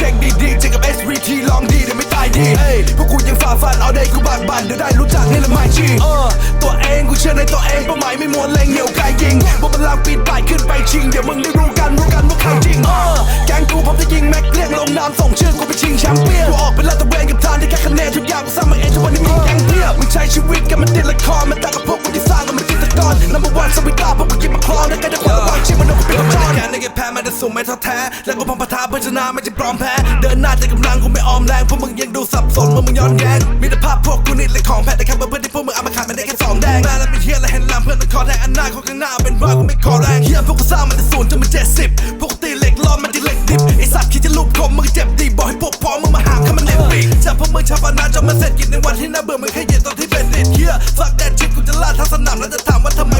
เช็คดีๆเจอกับ SVT ลองดีเดี๋ยวไม่ตายดีเอ้ยพวกกูยังฝ่าฟันเอาได้กูบากบั่นเดี๋ยวได้รู้จักนี่แหละไม่ชีเอตัวเองกูเชื่อในตัวเองเป้าหมายไม่มววแรงเหนียวกายยิงบอกบัลลังปิดป่ายขึ้นไปชิงเดี๋ยวมึงได้รู้กันรู้กันว่าใครจริงแก๊งกูพร้อมจะยิงแม็กเรียกลงน้ำส่งชื่อกูไปชิงแชมป์เปี้ยนกูออกเป็นลาดตระเวนกับทานที่แค่คะแนนทุกอย่างกูสร้างมาเองทุกวันนี้มีแก๊งเพียบมึงใช้ชีวิตกันมันติดละครมันแต่กับพวกกูที่สร้างกันมัน number one สวิตาพวกกูยิงมาคลองได้แค่ได้ความระวังชีพมันต้องเป็นจอนแค่ในเก็บแพ้มันจะสูงไม่ท้อแท้แล้วก็พังปะทาเพื่อชนะไม่ใช่ปลอมแพ้ เดินหน้าใจกำลังกูไม่ออมแรงพวกมึงยังดูสับสนว่ามึงย้อนแย้งมีแต่ภาพพวกกูนี่เลยของแพ้แต่แค่เพื่อนที่พวกมึงเอามาขายมันได้แค่สองแดงแม่แล้วเป็นเฮียและเห็นลำเพื่อนมันคอแทงอันหน้าของข้างหน้าเป็นว่ากูไม่ขอแรงเฮียพวกกูสร้างมันจะศูนย์จนมันเจ็ดสิบพวกกูตีเหล็กล้อมมันที่เหล็กดิบไอสัตว์คิดจะลูบคมมึงเจ็บดีบอกให้พวกพ้องมึงมาหาข้ามันเล็บปีกจับพวกมึงชาวบ้านนาจนมาเสร็จกินในวันที่น่าเบื่อมึงแค่เย็นตอนที่เป็นดิดเฮียฟักแดดชิดกูจะล่าทั้งสนามแล้วจะถามว่าทำไม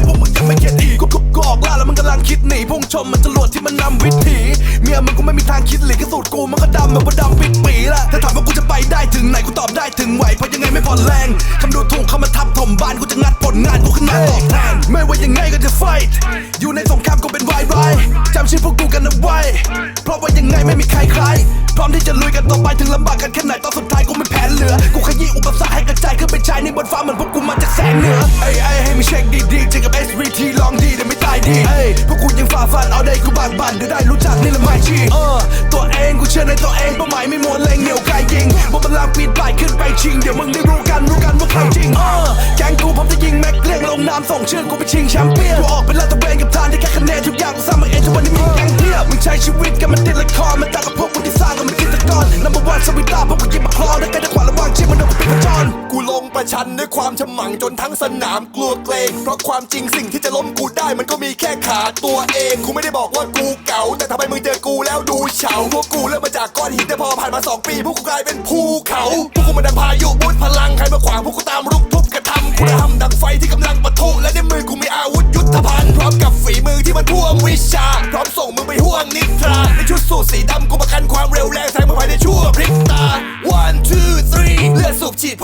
พวกมึงยัง ไม่เข็ดอีกกูกูออกล่าแล้วมึงกำลังคิดหนีพุ่งชมมันจรวดที่มันนำวิถีเมียมึงกูไม่มีทางคิดหลีกสูตรกูมันก็ดำแบบว่าดำปิดปีละถ้าถามว่ากูจะไปได้ถึงไหนกูตอบได้ถึงไหวเพราะยังไงไม่ผ่อแรงคำดูถูกเข้ามาทับถมบ้านกูจะงัดผลงานกูขึ้นมาตอบแทนไม่ว่ายังไงก็จะไฟอยู่ในสงครามกูเป็นวายไรจำชื่อพวกกูกันเอาไว้เพราะว่ายังไงไม่มีใครใครพร้อมที่จะลุยกันต่อไปถึงลำบากกันแค่ไหนตอนสุดท้ายกูไม่แพ้เหลือกูขยี้อุปสรรคให้กระจายขึ้นไปใชายในบนฟ้าเหมือนพวกกูมาจากแสงเหนือไอ้ไอ้ให้มีเช็คดีๆจอ กับ SVT ลองดีแต่ไม่ตายดีเอ้ยพวกกูยังฝ่าฟันเอาได้กูบากบันเดี๋ยวได้รู้จักนี่ละไม่ชีเออตัวเองกูเชื่อในตัวเองเป้าหมายไม่มัวเลงเหนียวไกลยิงบนบัลลังก์ปีนป่ายขึ้นไปชิงเดี๋ยวมึงได้รู้กันรู้กันว่าใครจริงเออแก๊งกูพร้อมจะยิงแม็กเรียกลงน้ำส่งชื่อกูไปชิงแชมเปี้ยนกูออกเป็นลาตระเวนกับทางที่แค่คะแนนทุกอย่างกูสร้างมาเองทุกวันนี้มีแก๊งเพียบมึงใช้ชีวิตกันมันติดละครมัน ประชันด้วยความฉมังจนทั้งสนามกลัวเกรงเพราะความจริงสิ่งที่จะล้มกูได้มันก็มีแค่ขาตัวเองกูไม่ได้บอกว่ากูเก่า แต่ทำไมมึงเจอกูแล้วดูเฉาพวกกูเริ่มมาจากก้อนหินแต่พอผ่านมา2ปีพวกกูกลายเป็นภูเขาพวกกูมาดังพายุบุดพลังใครมาขวางพวกกูตามรุกทุบกระทำคุณธรรมดังไฟที่กำลังปะทุและในมือกูมีอาวุธยุทธภัณฑ์พร้อมกับฝีมือที่มันท่วมวิชา พร้อมส่งมึงไปห่วงนิทราในชุดสูทสีดำกูประกันความเร็วแรง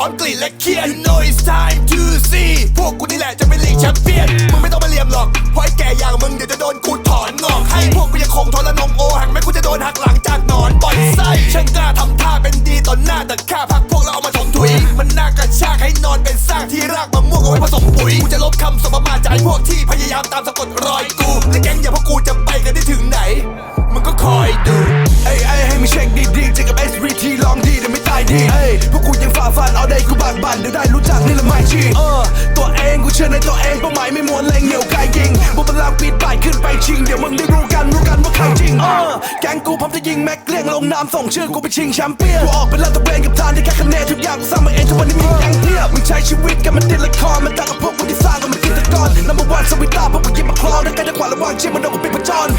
อมกลิ่นและเคียน you know it's time to see พวกกูนี่แหละจะเป็นลีกแชมเปี้ยน มึงไม่ต้องมาเลี่ยมหรอกเพราะไอ้แก่อย่างมึงเดี๋ยวจะโดนกูถอนงอก ให้พวกกูยังคงทรนงโอหังแม้กูจะโดนหักหลังจากหนอนปล่อยไส้ช่างกล้าทำท่าเป็นดีต่อหน้าแต่ข้าพักพวกเราเอามาถมถุย มันน่ากระชากให้นอนเป็นซากที่รากมะม่วงเอาไว้ผสมปุ๋ย กูจะลบคำสมมาจากไอ้พวกที่พยายามตามสะกดรอยกูและแก๊งอย่างพวกกูจะไปกันได้ถึงไหน มึงก็คอยดู ไอ้ไอ้ให้มีเช็คดีๆเจอกับ SVT ลองดีแต่ไม่ตายดีเอ้ยพวกกูยังฝ่าฟันเอาได้กูบากบันเดี๋ยวได้รู้จักนี่แหละไม่ชีเออตัวเองกูเชื่อในตัวเองเป้าหมายไม่มัวเล็งเหนียวไกลยิงบนบัลลังก์ปีนป่ายขึ้นไปชิงเดี๋ยวมึงได้รู้กันรู้กันว่าใครจริงเออแกงกูพร้อมจะยิงแม็กเรียกลงน้ำส่งชื่อกูไปชิงแชมเปี้ยนกูออกเป็นลาดตระเวนกับทางที่แค่คะแนนทุกอย่างกูสร้างมาเองทุกวันนี้มีแกงเพียบมึงใช้ชีวิตกันมันติดละครมันต่างกับพวกกูที่สร้างกันมันจิตรกร number one สวิตาพวกกูยิงมาคลองได้แค่ได้ความระวังชีพมันโดนกูปิดประจร